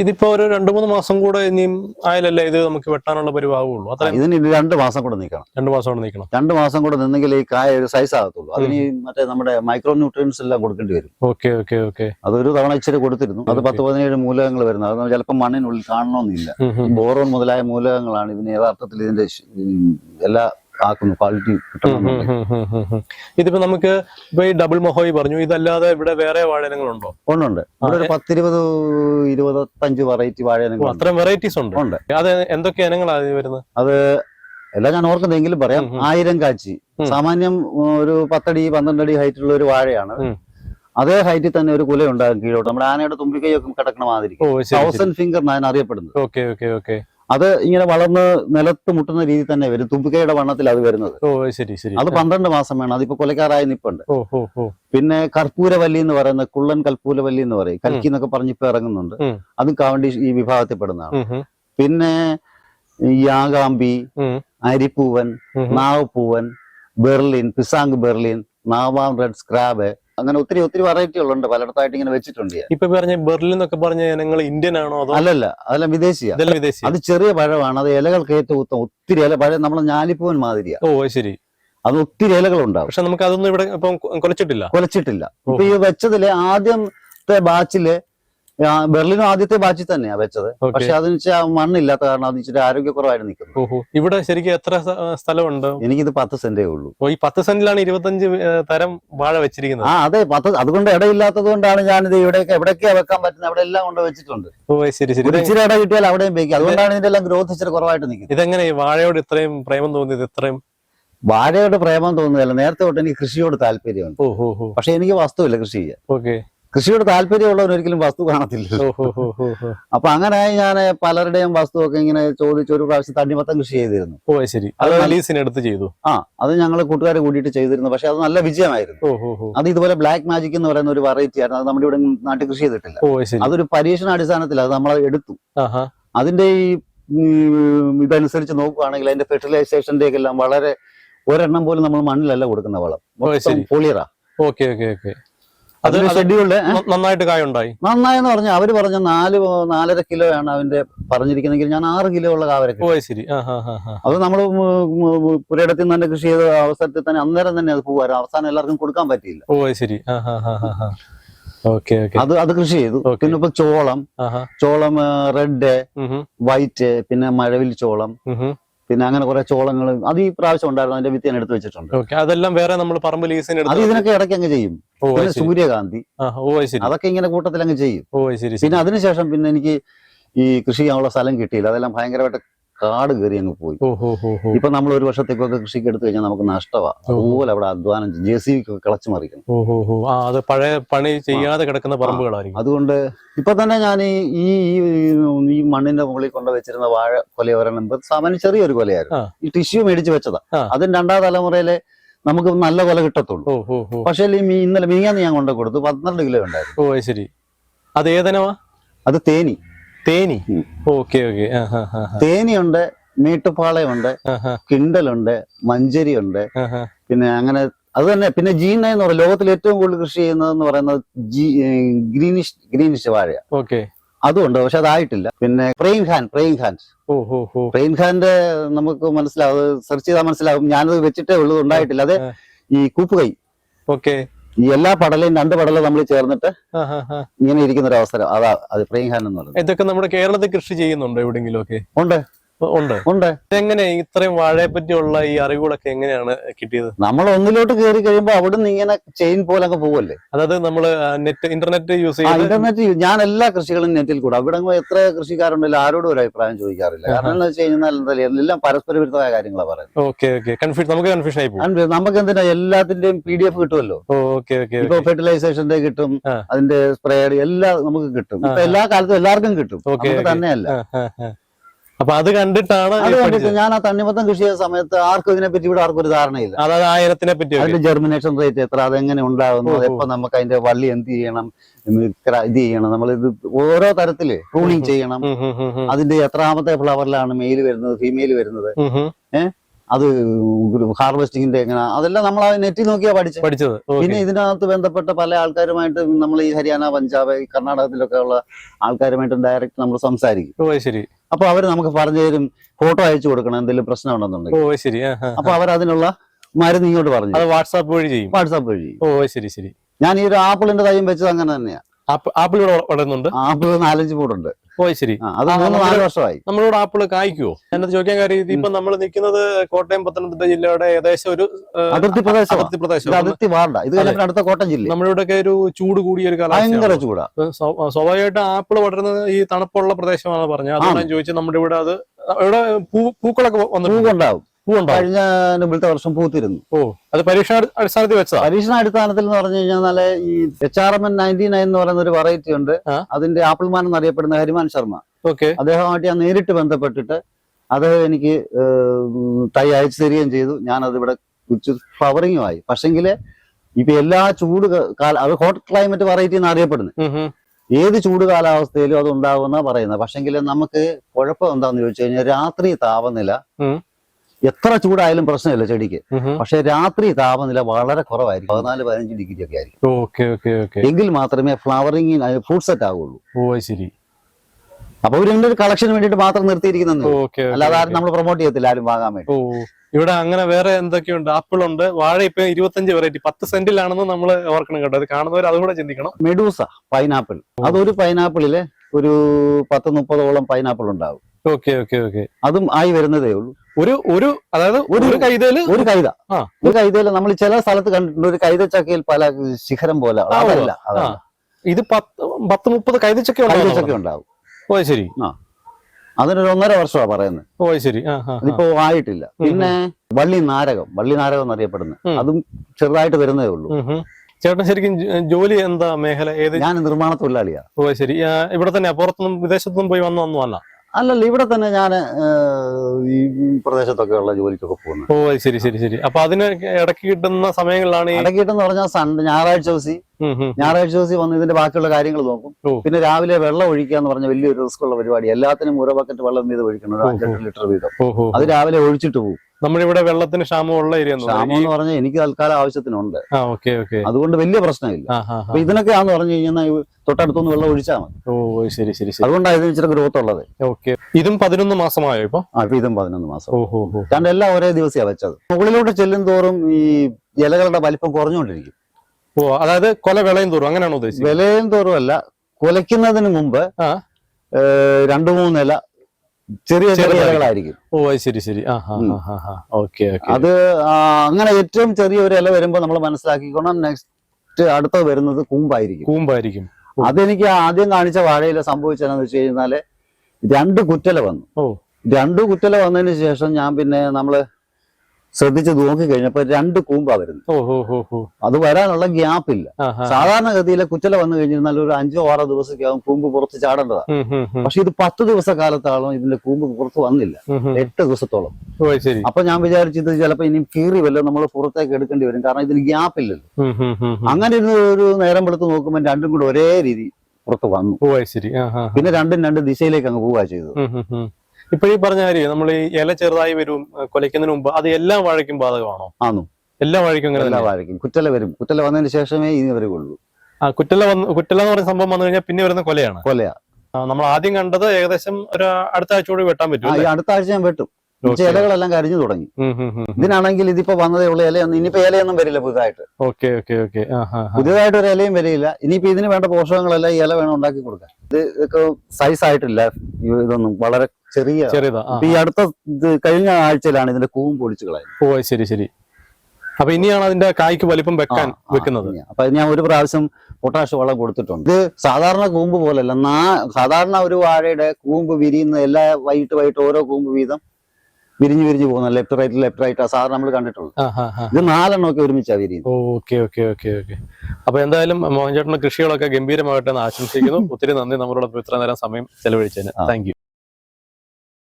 ഇതിപ്പോ ഒരു രണ്ടു മൂന്ന് മാസം കൂടെ ഇനിയും ആയാലല്ലേ ഇത് നമുക്ക് വെട്ടാനുള്ള പരിവാകുള്ളൂ അത്ര ഇതിന് രണ്ട് മാസം കൂടെ നിൽക്കണം രണ്ടു മാസം കൂടെ നിൽക്കണം രണ്ട് മാസം കൂടെ നിന്നെങ്കിൽ ഈ കായ ഒരു സൈസ് ആകത്തുള്ളൂ. അതിന് മറ്റേ നമ്മുടെ മൈക്രോ ന്യൂട്രിയൻസ് എല്ലാം കൊടുക്കേണ്ടി വരും. Okay okay okay. അതൊരു തവണ ഇച്ചിരി കൊടുത്തിരുന്നു. അത്. പത്ത് പതിനേഴ് മൂലകങ്ങൾ വരുന്നത്. അത് ചിലപ്പോൾ മണ്ണിനുള്ളിൽ കാണണമെന്നില്ല. ബോറോൺ മുതലായ മൂലകങ്ങളാണ് ഇതിന് യഥാർത്ഥത്തിൽ ഇതിന്റെ എല്ലാ ആക്കുന്നു ക്വാളിറ്റി കിട്ടണമെന്നുണ്ടെങ്കിൽ ഇതിപ്പോ നമുക്ക് ഇപ്പൊ ഈ ഡബിൾ മൊഹോയി പറഞ്ഞു ഇതല്ലാതെ ഇവിടെ വേറെ വാഴയിനങ്ങളുണ്ടോ? ഒന്നുണ്ട്. ഇവിടെ ഒരു പത്തിരുപത് ഇരുപത്തഞ്ച് വെറൈറ്റി വാഴയിനങ്ങൾ. അത്രയും വെറൈറ്റീസ് ഉണ്ട്. ഉണ്ട്. അത് എന്തൊക്കെ ഇനങ്ങളാണ് വരുന്നത്? അത് എല്ലാം ഞാൻ ഓർക്കുന്നെങ്കിലും പറയാം. ആയിരം കാച്ചി. സാമാന്യം ഒരു പത്തടി പന്ത്രണ്ടടി ഹൈറ്റുള്ള ഒരു വാഴയാണ്. അതേ ഹൈറ്റിൽ തന്നെ ഒരു കുല ഉണ്ടാകും കീഴോട്ട്. നമ്മുടെ ആനയുടെ തുമ്പിക്കൈയൊക്കെ കിടക്കണ മാതിരി ഓ തൗസൻഡ് ഫിംഗർ എന്നാണ് അറിയപ്പെടുന്നത്. Okay okay okay. അത് ഇങ്ങനെ വളർന്ന് നിലത്ത് മുട്ടുന്ന രീതി തന്നെ വരും. തുമ്പിക്കയുടെ വണ്ണത്തിൽ അത് വരുന്നത്. ഓ ശരി ശരി. അത് പന്ത്രണ്ട് മാസം വേണം. അതിപ്പോ കൊലക്കാരായി നിപ്പുണ്ട്. പിന്നെ കർപ്പൂരവല്ലി എന്ന് പറയുന്ന കുള്ളൻ കൽപ്പൂരവല്ലി എന്ന് പറയും. കൽക്കി എന്നൊക്കെ പറഞ്ഞിപ്പോ ഇറങ്ങുന്നുണ്ട്. അതും കാവണ്ടി ഈ വിഭാഗത്തിൽ പെടുന്നതാണ് പിന്നെ യാഗാമ്പി അരിപ്പൂവൻ നാവ് നാവപ്പൂവൻ ബെർലിൻ പിസാങ് ബെർലിൻ നാവാം റെഡ് സ്ക്രാബ് അങ്ങനെ ഒത്തിരി ഒത്തിരി വെറൈറ്റികളുണ്ട് പലയിടത്തായിട്ട് ഇങ്ങനെ വെച്ചിട്ടുണ്ട് ഇപ്പൊ പറഞ്ഞ ബെർലിൻ എന്നൊക്കെ പറഞ്ഞ ഇനങ്ങൾ ഇന്ത്യൻ ആണോ അതോ? അല്ലല്ല അതെല്ലാം വിദേശിയാ. അത് ചെറിയ പഴമാണ്. അത് ഇലകൾ കയറ്റം ഒത്തിരി ഇല പഴം നമ്മളെ ഞാലിപ്പൂവൻ മാതിരിയാ. ഓ ശരി. അത് ഒത്തിരി ഇലകൾ ഉണ്ടാവും പക്ഷെ നമുക്ക് അതൊന്നും ഇവിടെ ഇപ്പം കൊലച്ചിട്ടില്ല. കൊലച്ചിട്ടില്ല. ഇപ്പൊ ഈ വെച്ചതിൽ ആദ്യത്തെ ബാച്ചിൽ ആ, ബെർലിനും ആദ്യത്തെ ബാച്ചിൽ തന്നെയാ വെച്ചത്. പക്ഷെ അതിന് വെച്ചാൽ മണ്ണില്ലാത്ത കാരണം അത് ഇച്ചിരി ആരോഗ്യക്കുറവായിട്ട് നിൽക്കുന്നു. ഇവിടെ ശരിക്കും എത്ര സ്ഥലമുണ്ട് എനിക്ക് സ്ഥലമുണ്ട്? എനിക്കിത് പത്ത് സെന്റേ ഉള്ളൂ. ഈ പത്ത് സെന്റിലാണ് ഇരുപത്തഞ്ച് തരം വാഴ വെച്ചിരിക്കുന്നത്. ആ അതെ പത്ത് അതുകൊണ്ട് ഇടയില്ലാത്തത് കൊണ്ടാണ് ഞാനിത് ഇവിടെയൊക്കെ എവിടെയൊക്കെയാ വെക്കാൻ പറ്റുന്നത്? അവിടെ എല്ലാം കൊണ്ട് വെച്ചിട്ടുണ്ട്. ഓ ശരി ശരി. ഇച്ചിരി ഇട കിട്ടിയാൽ അവിടെയും വെക്കും. അതുകൊണ്ടാണ് ഇതിന്റെ എല്ലാം ഗ്രോത്ത് ഇച്ചിരി കുറവായിട്ട് നിൽക്കുന്നത്. ഇതെങ്ങനെ ഈ വാഴയോട് ഇത്രയും പ്രേമം തോന്നിയത്? ഇത്രയും വാഴയോട് പ്രേമം തോന്നുന്നില്ല നേരത്തെ തൊട്ട് എനിക്ക് കൃഷിയോട് താല്പര്യമുണ്ട്. പക്ഷെ എനിക്ക് വസ്തുവില്ല കൃഷി ചെയ്യാൻ. ഓക്കെ. കൃഷിയോട് താല്പര്യമുള്ളവർ ഒരിക്കലും വസ്തു കാണത്തില്ല അപ്പൊ അങ്ങനെ ഞാൻ പലരുടെയും വസ്തു ഒക്കെ ഇങ്ങനെ ചോദിച്ച ഒരു പ്രാവശ്യം തണ്ണിമത്തം കൃഷി ചെയ്തിരുന്നു. ഓ ശരി. അത് ചെയ്തു. ആ അത് ഞങ്ങൾ കൂട്ടുകാരെ കൂട്ടിയിട്ട് ചെയ്തിരുന്നു. പക്ഷെ അത് നല്ല വിജയമായിരുന്നു. അത് ഇതുപോലെ ബ്ലാക്ക് മാജിക് എന്ന് പറയുന്ന ഒരു വെറൈറ്റി ആയിരുന്നു. അത് നമ്മുടെ ഇവിടെ നാട്ടിൽ കൃഷി ചെയ്തിട്ടില്ല. അതൊരു പരീക്ഷണ അടിസ്ഥാനത്തിൽ അത് നമ്മൾ എടുത്തു. അതിന്റെ ഈ ഇതനുസരിച്ച് നോക്കുകയാണെങ്കിൽ അതിന്റെ ഫെർട്ടിലൈസേഷന്റെ ഒക്കെ എല്ലാം വളരെ ഒരെണ്ണം പോലും നമ്മൾ മണ്ണിലല്ല കൊടുക്കുന്ന വളം. മൊത്തം ശരി. പൊളിയറ ഓക്കെ ഓക്കെ ഓക്കെ. അത് ഷെഡ്യൂളിൽ നന്നായിട്ട് കായുണ്ടായി. നന്നായെന്ന് പറഞ്ഞാൽ അവർ പറഞ്ഞ നാല് നാലര കിലോ ആണ് അവന്റെ പറഞ്ഞിരിക്കുന്നെങ്കിൽ ഞാൻ ആറ് കിലോ ഉള്ള കാവര ഓ ശരി അത് നമ്മൾ പുരയിടത്തിൽ നിന്ന് തന്നെ കൃഷി ചെയ്ത അവസരത്തിൽ തന്നെ അന്നേരം തന്നെ അത് പോകാറ് അവസാനം എല്ലാവർക്കും കൊടുക്കാൻ പറ്റിയില്ല. ഓ ശരി അത് അത് കൃഷി ചെയ്തു. പിന്നെ ഇപ്പൊ ചോളം. ചോളം റെഡ് വൈറ്റ് പിന്നെ മഴവിൽ ചോളം. പിന്നെ അങ്ങനെ കുറെ ചോളങ്ങൾ അത് ഈ പ്രാവശ്യം ഉണ്ടായിരുന്നു. അതിന്റെ വിത്ത് ഞാൻ എടുത്തു വെച്ചിട്ടുണ്ട്. അതെല്ലാം വേറെ നമ്മൾ പറമ്പ് ലീസിന് അത് ഇതിനൊക്കെ ഇടയ്ക്ക് അങ്ങ് ചെയ്യും. പിന്നെ സൂര്യകാന്തി. അതൊക്കെ ഇങ്ങനെ കൂട്ടത്തിൽ അങ്ങ് ചെയ്യും പിന്നെ അതിനുശേഷം പിന്നെ എനിക്ക് ഈ കൃഷി ചെയ്യാനുള്ള സ്ഥലം കിട്ടിയില്ല. അതെല്ലാം ഭയങ്കരമായിട്ട് കാട് കയറി അങ്ങ് പോയി. ഇപ്പൊ നമ്മൾ ഒരു വർഷത്തേക്കൊക്കെ കൃഷിക്ക് എടുത്തു കഴിഞ്ഞാൽ നമുക്ക് നഷ്ടമാണ്. അതുപോലെ അവിടെ അധ്വാനം ജെ സി കിളച്ചു മറിക്കണം. അത് പഴയ പണി ചെയ്യാതെ കിടക്കുന്ന പറമ്പുകളായിരിക്കും. അതുകൊണ്ട് ഇപ്പൊ തന്നെ ഞാൻ ഈ ഈ മണ്ണിന്റെ മുകളിൽ കൊണ്ട് വെച്ചിരുന്ന വാഴ കൊല ഒരെണ്ണം. സാമാന്യം ചെറിയൊരു കൊലയായിരുന്നു. ഈ ടിഷ്യൂ മേടിച്ച് വെച്ചതാ. അതും രണ്ടാം തലമുറയിലെ നമുക്ക് നല്ല കൊല കിട്ടത്തുള്ളൂ. പക്ഷേ ഈ ഇന്നലെ മീങ്ങാന്ന് ഞാൻ കൊണ്ടു കൊടുത്തു പന്ത്രണ്ട് കിലോ ഉണ്ടായിരുന്നു. ഓ ശരി. അത് ഏതനവാ അത് തേനി. തേനി. Okay okay. തേനിയുണ്ട് മീട്ടുപാളയുണ്ട് കിണ്ടലുണ്ട് മഞ്ചരിയുണ്ട്. പിന്നെ അങ്ങനെ അത് തന്നെ പിന്നെ ജീന എന്ന് പറയുന്നത് ലോകത്തിൽ ഏറ്റവും കൂടുതൽ കൃഷി ചെയ്യുന്നതെന്ന് പറയുന്നത് ഗ്രീനിഷ് ഗ്രീനിഷ് വാഴ ഓക്കെ. അതുണ്ട് പക്ഷെ അതായിട്ടില്ല. പിന്നെ പ്രേം ഖാൻ പ്രേം ഖാൻ പ്രേം ഖാന്റെ നമുക്ക് മനസ്സിലാവും സെർച്ച് ചെയ്താൽ മനസ്സിലാവും. ഞാനത് വെച്ചിട്ടേ ഉള്ളത് ഉണ്ടായിട്ടില്ല. അത് ഈ കൂപ്പുകൈ. ഓക്കെ. ഈ എല്ലാ പടലയും രണ്ട് പടലും നമ്മൾ ചേർന്നിട്ട് ഇങ്ങനെ ഇരിക്കുന്ന ഒരു അവസരം അതാ അത് പ്രേം ഖാൻ എന്ന് പറയുന്നത്. ഇതൊക്കെ നമ്മുടെ കേരളത്തിൽ കൃഷി ചെയ്യുന്നുണ്ടോ എവിടെങ്കിലും ഒക്കെ ഉണ്ട്. ഉണ്ട്. ഉണ്ട്. എങ്ങനെ ഇത്രയും വാഴയെ പറ്റിയുള്ള ഈ അറിവുകളൊക്കെ എങ്ങനെയാണ് കിട്ടിയത്? നമ്മൾ ഒന്നിലോട്ട് കയറി കഴിയുമ്പോൾ നിന്ന് ഇങ്ങനെ ചെയിൻ പോലെ ഒക്കെ പോകല്ലേ അതായത് നമ്മൾ നെറ്റ് ഇന്റർനെറ്റ് യൂസ് ആ ഇന്റർനെറ്റ് ഞാൻ എല്ലാ കൃഷികളും നെറ്റിൽ കൂടെ. അവിടെ എത്ര കൃഷിക്കാരുണ്ടല്ലോ ആരോടും ഒരു അഭിപ്രായം ചോദിക്കാറില്ല. കാരണം എന്താ വെച്ച് കഴിഞ്ഞാൽ എല്ലാം പരസ്പര വിരുദ്ധമായ കാര്യങ്ങളാണ് പറയുന്നത്. ഓക്കെ ഓക്കെ കൺഫ്യൂഷൻ നമുക്ക് കൺഫ്യൂഷൻ ആയി പോകും. നമുക്ക് എന്തിനാ എല്ലാത്തിന്റെയും പി ഡി എഫ് കിട്ടുമല്ലോ ഇപ്പൊ ഫെർട്ടിലൈസേഷന്റെ കിട്ടും അതിന്റെ സ്പ്രേയുടെ എല്ലാം നമുക്ക് കിട്ടും. ഇപ്പൊ എല്ലാ കാലത്തും എല്ലാവർക്കും കിട്ടും. നമുക്ക്. തന്നെയല്ല. അപ്പൊ അത് കണ്ടിട്ടാണ് അത് കണ്ടിട്ട് ഞാൻ ആ തണ്ണിമത്തം കൃഷി ചെയ്ത സമയത്ത് ആർക്കും ഇതിനെ പറ്റി ഇവിടെ ആർക്കും ഒരു ധാരണയില്ല. അതായത് ആയിരത്തിനെ പറ്റി അതിന്റെ ജെർമിനേഷൻ റേറ്റ് എത്ര അതെങ്ങനെ ഉണ്ടാകുന്നു. എപ്പൊ നമുക്ക് അതിന്റെ വള്ളി എന്ത് ചെയ്യണം ഇത് ചെയ്യണം നമ്മൾ ഇത് ഓരോ തരത്തിൽ പ്രൂണിങ് ചെയ്യണം. അതിന്റെ എത്രാമത്തെ ഫ്ലവറിലാണ് മെയിൽ വരുന്നത് ഫീമെയിൽ വരുന്നത്? അത് ഹാർവെസ്റ്റിങ്ങിന്റെ എങ്ങനെ അതെല്ലാം നമ്മൾ ആ നെറ്റിൽ നോക്കിയാ പഠിച്ചത്. പഠിച്ചത്. പിന്നെ ഇതിനകത്ത് ബന്ധപ്പെട്ട പല ആൾക്കാരുമായിട്ട് നമ്മൾ ഈ ഹരിയാന പഞ്ചാബ് ഈ കർണാടകത്തിലൊക്കെ ഉള്ള ആൾക്കാരുമായിട്ട് ഡയറക്റ്റ് നമ്മൾ സംസാരിക്കും. ശരി. അപ്പൊ അവർ നമുക്ക് പറഞ്ഞു തരും ഫോട്ടോ അയച്ചു കൊടുക്കണം എന്തെങ്കിലും പ്രശ്നം ഉണ്ടെന്നുണ്ടെങ്കിൽ. ശരി. അപ്പൊ അവർ അതിനുള്ള മരുന്ന് ഇങ്ങോട്ട് പറഞ്ഞു വാട്സാപ്പ് വഴി ചെയ്യും. വാട്സാപ്പ് വഴി ഓ ശരി ശരി. ഞാൻ ഈ ഒരു ആപ്പിളിന്റെ തൈയും വെച്ചത് അങ്ങനെ തന്നെയാ. ആപ്പിൾ ഇവിടെ വളരുന്നുണ്ട് ആപ്പിൾ നാലഞ്ച് മൂടുണ്ട്. ഓ ശരി. അത് മൂന്ന് നാല് വർഷമായി. നമ്മളോട് ആപ്പിൾ കായ്ക്കുവോ? എന്നത് ചോദിക്കാൻ കാര്യം ഇപ്പൊ നമ്മൾ നിൽക്കുന്നത് കോട്ടയം പത്തനംതിട്ട ജില്ലയുടെ ഏകദേശം ഒരു അതിർത്തി പ്രദേശം അതിർത്തി പ്രദേശം. ഇത് അതിർത്തി ഇത് അടുത്ത കോട്ടയം ജില്ല നമ്മളിവിടെയൊക്കെ ഒരു ചൂട് കൂടിയ ഒരു ഭയങ്കര ചൂടാ. സ്വാഭാവികമായിട്ട് ആപ്പിൾ വളരുന്നത് ഈ തണുപ്പുള്ള പ്രദേശമാണെന്ന് പറഞ്ഞത് അതുകൊണ്ടാണ് ഞാൻ ചോദിച്ചത് നമ്മുടെ ഇവിടെ അത് ഇവിടെ പൂക്കളൊക്കെ വന്നിട്ടുണ്ടാവും വന്നിട്ടുണ്ട്. പൂവുണ്ടാവും. കഴിഞ്ഞ മുമ്പത്തെ വർഷം പൂത്തിരുന്നു. ഓ അത് പരീക്ഷ അടിസ്ഥാനത്തിൽ വെച്ചതാ? പരീക്ഷണ അടിസ്ഥാനത്തിൽ എന്ന് പറഞ്ഞു കഴിഞ്ഞാൽ ഈ H R M N ninety nine എന്ന് പറയുന്ന ഒരു വെറൈറ്റി ഉണ്ട്. അതിന്റെ ആപ്പിൾമാൻ എന്നറിയപ്പെടുന്ന ഹരിമാൻ ശർമ്മ. ഓക്കെ. അദ്ദേഹമായിട്ട് ഞാൻ നേരിട്ട് ബന്ധപ്പെട്ടിട്ട് അദ്ദേഹം എനിക്ക് തൈ അയച്ചു തരികയും ചെയ്തു. ഞാൻ അത് ഇവിടെ ഫ്ലവറിങ്ങും ആയി. പക്ഷെങ്കിൽ ഇപ്പൊ എല്ലാ ചൂട് കാല അത് ഹോട്ട് ക്ലൈമറ്റ് വെറൈറ്റി എന്ന് അറിയപ്പെടുന്നത്. ഏത് ചൂട് കാലാവസ്ഥയിലും അത് ഉണ്ടാകുന്ന പറയുന്നത്. പക്ഷെങ്കിൽ നമുക്ക് കുഴപ്പം എന്താന്ന് ചോദിച്ചു കഴിഞ്ഞാൽ രാത്രി താപനില. എത്ര ചൂടായാലും പ്രശ്നമില്ല ചെടിക്ക്. പക്ഷെ രാത്രി താപനില വളരെ കുറവായിരിക്കും. പതിനാല് പതിനഞ്ച് ഡിഗ്രി ഒക്കെ ആയിരിക്കും. എങ്കിൽ മാത്രമേ ഫ്ലവറിംഗ് ഫ്രൂട്ട് സെറ്റ് ആവുള്ളൂ. ഓ ശരി. അപ്പൊ ഇവരുടെ ഒരു കളക്ഷന് വേണ്ടിയിട്ട് മാത്രം നിർത്തിയിരിക്കുന്നു അല്ലാതെ ആരും നമ്മൾ പ്രൊമോട്ട് ചെയ്യത്തില്ല ആരും വാങ്ങാൻ വേണ്ടി. ഇവിടെ അങ്ങനെ വേറെ എന്തൊക്കെയുണ്ട്? ആപ്പിൾ ഉണ്ട് വാഴ ഇപ്പൊ ഇരുപത്തഞ്ച് വെറൈറ്റി പത്ത് സെന്റിലാണെന്ന് നമ്മൾ ഓർക്കണം കേട്ടോ. അത് കാണുന്നവർ അതുകൂടെ ചിന്തിക്കണം. Medusa pineapple. അതൊരു പൈനാപ്പിളിൽ ഒരു പത്ത് മുപ്പതോളം പൈനാപ്പിൾ ഉണ്ടാവും. Okay okay okay. അതും ആയി വരുന്നതേ ഉള്ളൂ. ഒരു ഒരു അതായത് ഒരു- ഒരു കൈതയിൽ ഒരു കൈത. ഒരു കൈതയിൽ നമ്മൾ ചില സ്ഥലത്ത് കണ്ടിട്ടുണ്ട്. ഒരു കൈതച്ചക്കയിൽ പല ശിഖരം പോലെ. ആ, അതല്ല ഇത് പത്ത് പത്ത് മുപ്പത് കൈതച്ചക്ക കൈതച്ചക്ക ഉണ്ടാവും. ഓ ശരി. അതിനൊരു ഒന്നര വർഷമാണ് പറയുന്നത്. ഓ ശരി. ഇപ്പോ ആ, ആ. ആയിട്ടില്ല. പിന്നെ വള്ളി നാരകം. വള്ളി നാരകം എന്നറിയപ്പെടുന്നത്. അതും ചെറുതായിട്ട് വരുന്നേ ഉള്ളൂ. ചേട്ടൻ ശരിക്കും ജോലി എന്താ മേഖല? ഏത്? ഞാൻ നിർമ്മാണ തൊഴിലാളിയാണ് ഓ ശരി. ആ, ഇവിടെ തന്നെ പുറത്തൊന്നും വിദേശത്തൊന്നും പോയി വന്നു വന്നു അല്ല അല്ലല്ല ഇവിടെ തന്നെ ഞാൻ ഈ പ്രദേശത്തൊക്കെ ഉള്ള ജോലിക്കൊക്കെ പോകുന്നത്. ഓ ശരി ശരി ശരി. അപ്പൊ അതിന് ഇടയ്ക്ക് കിട്ടുന്ന സമയങ്ങളിലാണ് ഇടയ്ക്ക് കിട്ടുന്ന പറഞ്ഞാൽ സൺഡേ ഞായറാഴ്ച ദിവസം. ഞായറാഴ്ച ദിവസം വന്ന് ഇതിന്റെ ബാക്കിയുള്ള കാര്യങ്ങൾ നോക്കും. പിന്നെ രാവിലെ വെള്ളം ഒഴിക്കുക എന്ന് പറഞ്ഞ വലിയൊരു റിസ്ക് ഉള്ള പരിപാടി. എല്ലാത്തിനും ഒരു ബക്കറ്റ് വെള്ളം വീതം ഒഴിക്കണം. ഒരു അഞ്ചെട്ട് ലിറ്റർ വീതം. അത് രാവിലെ ഒഴിച്ചിട്ട് പോകും നമ്മളിവിടെ വെള്ളത്തിന് ക്ഷാമമുള്ള ഏരിയ ക്ഷാമം എന്ന് പറഞ്ഞാൽ എനിക്ക് തൽക്കാലം ആവശ്യത്തിനുണ്ട്. അതുകൊണ്ട് വലിയ പ്രശ്നമില്ല. അപ്പൊ ഇതിനൊക്കെ ഇതിനൊക്കെയാന്ന് പറഞ്ഞു കഴിഞ്ഞാൽ തൊട്ടടുത്തൊന്ന് വെള്ളം ഒഴിച്ചാൽ മതി. ഓ ശരി ശരി അതുകൊണ്ടാണ് ഇതിന് ഇച്ചിരി ഗ്രോത്ത് ഉള്ളത്. ഓക്കെ ഇതും പതിനൊന്ന് മാസമായോ ഇപ്പൊ? ആ ഇതും പതിനൊന്ന് മാസം. ഹോ എല്ലാം ഒരേ ദിവസമാണ് വെച്ചത്. മുകളിലോട്ട് ചെല്ലും തോറും ഈ ഇലകളുടെ വലിപ്പം കുറഞ്ഞുകൊണ്ടിരിക്കും. ഓ അതായത് കൊല വിളയും തോറും അങ്ങനെയാണോ ഉദ്ദേശിച്ചത് വിലയും തോറും അല്ല കൊലയ്ക്കുന്നതിന് മുമ്പ് രണ്ടു മൂന്നില ചെറിയ ചെറിയ ഇലകളായിരിക്കും. ഓ ശരി ശരി. ഓക്കെ അത് അങ്ങനെ ഏറ്റവും ചെറിയ ഒരു ഇല വരുമ്പോൾ നമ്മൾ മനസ്സിലാക്കിക്കോണം നെക്സ്റ്റ് അടുത്ത വരുന്നത് കൂമ്പായിരിക്കും. കൂമ്പായിരിക്കും. അതെനിക്ക് ആദ്യം കാണിച്ച വാഴയില സംഭവിച്ചതെന്ന് വെച്ച് കഴിഞ്ഞാൽ രണ്ട് കുറ്റല വന്നു. ഓ. രണ്ട് കുറ്റല വന്നതിന് ശേഷം ഞാൻ പിന്നെ നമ്മൾ ശ്രദ്ധിച്ച് നോക്കി കഴിഞ്ഞപ്പോ രണ്ട് കൂമ്പാ വരുന്നത് അത് വരാനുള്ള ഗ്യാപ്പ് ഇല്ല. സാധാരണ ഗതിയിലെ സാധാരണഗതിയിലെ കുറ്റല വന്നു കഴിഞ്ഞിരുന്നാൽ ഒരു അഞ്ചോ ആറോ ദിവസക്കാവും കൂമ്പ് പുറത്ത് ചാടേണ്ടതാ. ഉം, ഉം, ഉം, പക്ഷെ ഇത് പത്ത് ദിവസ കാലത്താളും ഇതിന്റെ കൂമ്പ് പുറത്ത് വന്നില്ല. എട്ട് ദിവസത്തോളം. അപ്പൊ ഞാൻ വിചാരിച്ചു ഇത് ചിലപ്പോ ഇനി കീറി വല്ല നമ്മൾ പുറത്തേക്ക് എടുക്കേണ്ടി വരും. കാരണം ഇതിന് ഗ്യാപ്പ് ഇല്ലല്ലോ. അങ്ങനെ ഇരുന്ന് ഒരു നേരം വെളുത്ത് നോക്കുമ്പോൾ രണ്ടും കൂടെ ഒരേ രീതി പുറത്ത് വന്നു. പിന്നെ രണ്ടും രണ്ട് ദിശയിലേക്ക് അങ്ങ് പോവുക ചെയ്തത്. ഇപ്പൊ ഈ പറഞ്ഞ കാര്യം നമ്മൾ ഈ ഇല ചെറുതായി വരും കൊലയ്ക്കുന്നതിന് മുമ്പ് അത് എല്ലാ വാഴയ്ക്കും ബാധകമാണോ? ആണോ? എല്ലാ വാഴയ്ക്കും അങ്ങനെ എല്ലാ വാഴയ്ക്കും. കുറ്റല വരും. കുറ്റല വന്നതിന് ശേഷമേ ഇനി വരികയുള്ളൂ ആ കുറ്റല വന്ന് കുറ്റല എന്ന് പറയുന്ന സംഭവം വന്നു കഴിഞ്ഞാൽ പിന്നെ വരുന്ന കൊലയാണ്. കൊലയാ. നമ്മൾ ആദ്യം കണ്ടത് ഏകദേശം ഒരു അടുത്ത ആഴ്ച കൂടി വെട്ടാൻ പറ്റും അടുത്ത ആഴ്ച ഞാൻ വെട്ടും. ഇലകളെല്ലാം കരിഞ്ഞു തുടങ്ങി. ഇതിനാണെങ്കിൽ ഇതിപ്പോ വന്നതേ ഉള്ള ഇലയൊന്നും ഇനിയിപ്പോ ഇലയൊന്നും വരില്ല പുതുതായിട്ട്. Okay okay okay. പുതിയതായിട്ട് ഒരു ഇലയും വരില്ല. ഇനിയിപ്പോ ഇതിന് വേണ്ട പോഷകങ്ങളെല്ലാം ഈ ഇല വേണം ഉണ്ടാക്കി കൊടുക്കാൻ. ഇത് ഇതൊക്കെ സൈസ് ആയിട്ടില്ല. ഇതൊന്നും വളരെ ചെറിയ ചെറിയതാ. ഈ അടുത്ത കഴിഞ്ഞ ആഴ്ചയിലാണ് ഇതിന്റെ കൂവും പൊളിച്ചു കളയുന്നത് ഓ ശരി ശരി. അപ്പൊ ഇനിയാണ് അതിന്റെ കായ്ക്ക് വലിപ്പം വെക്കാൻ വെക്കുന്നത്. അപ്പൊ ഞാൻ ഒരു പ്രാവശ്യം പൊട്ടാഷ് വെള്ളം കൊടുത്തിട്ടുണ്ട്. ഇത് സാധാരണ കൂമ്പ് പോലല്ല നാ സാധാരണ ഒരു വാഴയുടെ കൂമ്പ് വിരിയുന്ന എല്ലാ വൈകിട്ട് വൈകിട്ട് ഓരോ കൂമ്പ് വീതം വിരിഞ്ഞു വിരിഞ്ഞു പോകുന്ന ലെഫ്റ്റ് റൈറ്റ് ലെഫ്റ്റ് റൈറ്റ് ആ സാധാരണ നമ്മൾ കണ്ടിട്ടുള്ളൂ ഇത് നാലെണ്ണം ഒക്കെ ഒരുമിച്ചാണ് വിരിയുന്നത് ഓക്കെ ഓക്കെ ഓക്കെ ഓക്കെ. അപ്പൊ എന്തായാലും മോഹൻചേട്ടന്റെ കൃഷികളൊക്കെ ഗംഭീരമായിട്ട് എന്ന് ആശംസിക്കുന്നു. ഒത്തിരി നന്ദി. നമ്മളോടൊപ്പം ഇത്ര നേരം സമയം ചെലവഴിച്ചതിന്. Thank you